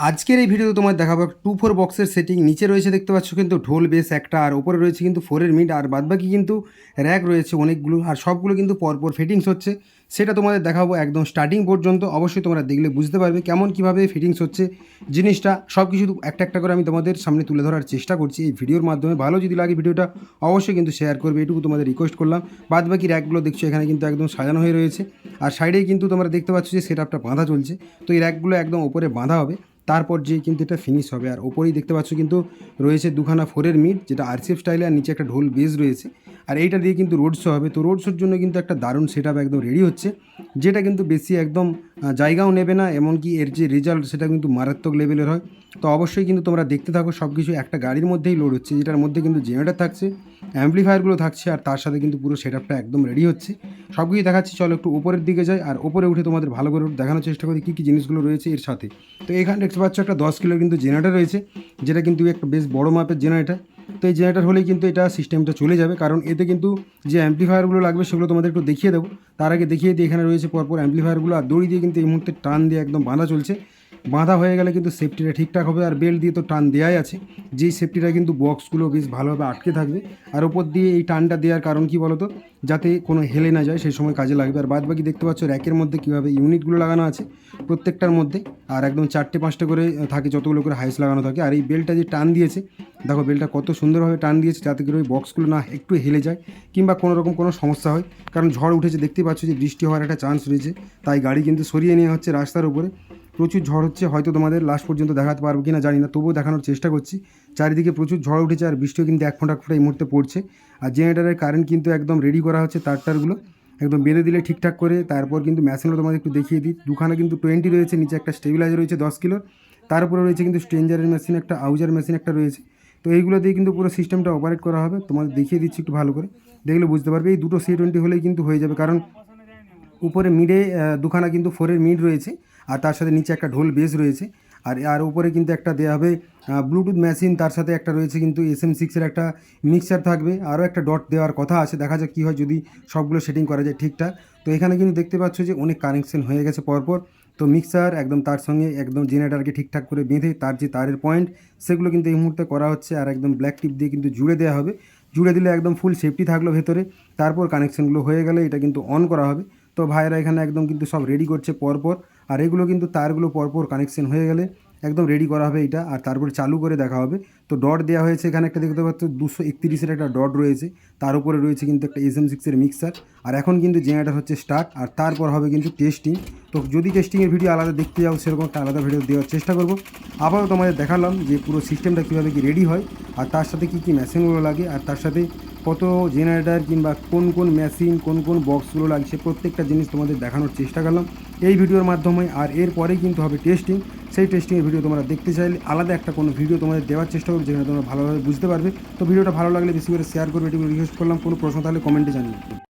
আজকের এই ভিডিওতে তোমার দেখাবো টু ফোর বক্সের সেটিং নিচে রয়েছে দেখতে পাচ্ছ কিন্তু ঢোল বেস একটা, আর ওপরে রয়েছে কিন্তু ফোরের মিড আর বাদবাকি কিন্তু র্যাক রয়েছে অনেকগুলো, আর সবগুলো কিন্তু পরপর ফিটিংস হচ্ছে। সেটা তোমাদের দেখাবো একদম স্টার্টিং পর্যন্ত, অবশ্যই তোমরা দেখলে বুঝতে পারবে কেমন কীভাবে ফিটিংস হচ্ছে জিনিসটা। সব কিছু একটা একটা করে আমি তোমাদের সামনে তুলে ধরার চেষ্টা করছি এই ভিডিওর মাধ্যমে। ভালো যদি লাগে ভিডিওটা, অবশ্যই কিন্তু শেয়ার করবে, এটুকু তোমাদের রিকোয়েস্ট করলাম। বাদবাকি র্যাকগুলো দেখছ, এখানে কিন্তু একদম সাজানো হয়ে রয়েছে। আর সাইডেই কিন্তু তোমরা দেখতে পাচ্ছ যে সেট আপটা বাঁধা চলছে। তো এই র্যাকগুলো একদম ওপরে বাঁধা হবে। তারপর যে কিন্তু এটা ফিনিশ হবে। আর ওপরেই দেখতে পাচ্ছ কিন্তু রয়েছে দুখানা ফোরের মিট যেটা আরসিএফ স্টাইলে আর নিচে একটা ঢোল বেস রয়েছে। আর এইটা দিয়ে কিন্তু রোড শো হবে। তো রোড শোর জন্য কিন্তু একটা দারুণ সেট একদম রেডি হচ্ছে। যেটা কিন্তু বেশি একদম জায়গাও নেবে না, এমনকি এর যে রেজাল্ট সেটা কিন্তু মারাত্মক লেভেলের হয়। তো অবশ্যই কিন্তু তোমরা দেখতে থাকো সব কিছু একটা গাড়ির মধ্যেই লোড হচ্ছে, যেটার মধ্যে কিন্তু জেনারেটার থাকছে অ্যাম্পলিফায়ারগুলো থাকছে, আর তার সাথে কিন্তু পুরো সেট একদম রেডি হচ্ছে। সব কিছু দেখাচ্ছি, চলো একটু উপরের দিকে যাই, আর ওপরে উঠে তোমাদের ভালো করে দেখানোর চেষ্টা করি কী কী জিনিসগুলো রয়েছে এর সাথে। তো এখানে দেখতে পাচ্ছ একটা দশ কিলোর কিন্তু জেনারেটার রয়েছে, যেটা কিন্তু একটা বেশ বড় মাপের জেনারেটার এই জেনারেটার হলেই কিন্তু এটা সিস্টেমটা চলে যাবে। কারণ এতে কিন্তু যে অ্যাম্পলিফায়ারগুলো লাগবে সেগুলো তোমাদের একটু দেখিয়ে দেবো। তার আগে দেখিয়ে দিই, এখানে রয়েছে পরপর অ্যাম্পলিফায়ারগুলো আর দড়ি দিয়ে কিন্তু এই মুহূর্তে টান দিয়ে একদম বাঁধা চলছে। বাঁধা হয়ে গেলে কিন্তু সেফটিটা ঠিকঠাক হবে আর বেল্ট দিয়ে তো টান দেওয়াই আছে। যেই সেফটিটা কিন্তু বক্সগুলো বেশ ভালোভাবে আটকে থাকবে। আর ওপর দিয়ে এই টানটা দেওয়ার কারণ কি বলতো? যাতে কোনো হেলে না যায়, সেই সময় কাজে লাগবে। আর বাদ বাকি দেখতে পাচ্ছ র্যাকের মধ্যে কীভাবে ইউনিটগুলো লাগানো আছে, প্রত্যেকটার মধ্যে। আর একদম চারটে পাঁচটা করে থাকে, যতগুলো করে হাইস লাগানো থাকে। আর এই বেলটা যে টান দিয়েছে, দেখো বেলটা কত সুন্দরভাবে টান দিয়েছে, যাতে করে ওই বক্সগুলো না একটু হেলে যায় কিংবা কোনো রকম কোনো সমস্যা হয়। কারণ ঝড় উঠেছে দেখতে পাচ্ছ যে বৃষ্টি হওয়ার একটা চান্স রয়েছে। তাই গাড়ি কিন্তু সরিয়ে নেওয়া হচ্ছে রাস্তার উপরে। প্রচুর ঝড় হচ্ছে, হয়তো তোমাদের লাস্ট পর্যন্ত দেখাতে পারব কি না জানি না, তবুও দেখানোর চেষ্টা করছি। চারিদিকে প্রচুর ঝড় উঠেছে আর বৃষ্টিও কিন্তু এক ফোঁটা ফোঁটা এই মুহূর্তে পড়ছে। আর জেনারেটারের কারেন্ট কিন্তু একদম রেডি করা হচ্ছে তার টারগুলো একদম বেঁধে দিলে ঠিকঠাক করে, তারপর কিন্তু মেশিনগুলো তোমাদের একটু দেখিয়ে দিই। দুখানা কিন্তু টোয়েন্টি রয়েছে, নিচে একটা স্টেবিলাইজার রয়েছে দশ কিলোর। তার উপরে রয়েছে কিন্তু স্ট্রেঞ্জারের মেশিন একটা আউজার মেশিন একটা রয়েছে। তো এইগুলো দিয়ে কিন্তু পুরো সিস্টেমটা অপারেট করা হবে। তোমাদের দেখিয়ে দিচ্ছি একটু ভালো করে। দেখলে বুঝতে পারবে, এই দুটো সি টোয়েন্টি হলেই কিন্তু হয়ে যাবে। কারণ উপরে মিডে দুখানা কিন্তু ফোরের মিড রয়েছে। আর তার সাথে নিচে একটা ঢোল বেস রয়েছে। আর আর উপরে কিন্তু একটা দেওয়া হবে ব্লুটুথ মেশিন তার সাথে একটা রয়েছে কিন্তু এস এম সিক্সের একটা মিক্সার থাকবে। আরও একটা ডট দেওয়ার কথা আছে, দেখা যাক কী হয় যদি সবগুলো সেটিং করা যায় ঠিকঠাক। তো এখানে কিন্তু দেখতে পাচ্ছ যে অনেক কানেকশন হয়ে গেছে পরপর। তো মিক্সার একদম তার সঙ্গে একদম জেনারেটারকে ঠিকঠাক করে বেঁধে তার যে তারের পয়েন্ট সেগুলো কিন্তু এই মুহূর্তে করা হচ্ছে। আর একদম ব্ল্যাক টিপ দিয়ে কিন্তু জুড়ে দেওয়া হবে। জুড়ে দিলে একদম ফুল সেফটি থাকল ভেতরে। তারপর কানেকশনগুলো হয়ে গেলে এটা কিন্তু অন করা হবে। তো ভাইয়েরা এখানে একদম কিন্তু সব রেডি করছে পরপর। আর এগুলো কিন্তু তারগুলো পরপর কানেকশন হয়ে গেলে একদম রেডি করা হবে এটা আর তারপরে চালু করে দেখা হবে। তো ডট দেওয়া হয়েছে এখানে একটা দেখতে পাচ্ছ, দুশো একত্রিশের একটা ডট রয়েছে। তার উপরে রয়েছে কিন্তু একটা এস এম সিক্সের মিক্সার আর এখন কিন্তু জেনারেটার হচ্ছে স্টার্ট আর তারপর হবে কিন্তু টেস্টিং তো যদি টেস্টিংয়ের ভিডিও আলাদা দেখতে যাও, সেরকম একটা আলাদা ভিডিও দেওয়ার চেষ্টা করব। আবারও তোমাদের দেখালাম যে পুরো সিস্টেমটা কীভাবে কি রেডি হয়, আর তার সাথে কী কী মেশিনগুলো লাগে, আর তার সাথে কত জেনারেটার কিংবা কোন কোন মেশিন কোন কোন বক্সগুলো লাগছে, প্রত্যেকটা জিনিস তোমাদের দেখানোর চেষ্টা করলাম। এই ভিডিওর মাধ্যমে, আর এরপরেই কিন্তু হবে টেস্টিং সেই টেস্টিংয়ের ভিডিও তোমরা দেখতে চাইলে, আলাদা একটা কোনো ভিডিও তোমাদের দেওয়ার চেষ্টা করব যেখানে তোমরা ভালোভাবে বুঝতে পারবে। তো ভিডিওটা ভালো লাগলে বেশি করে শেয়ার করবে এটুকু রিকোয়েস্ট করলাম। কোনো প্রশ্ন তাহলে কমেন্টে জানিয়ে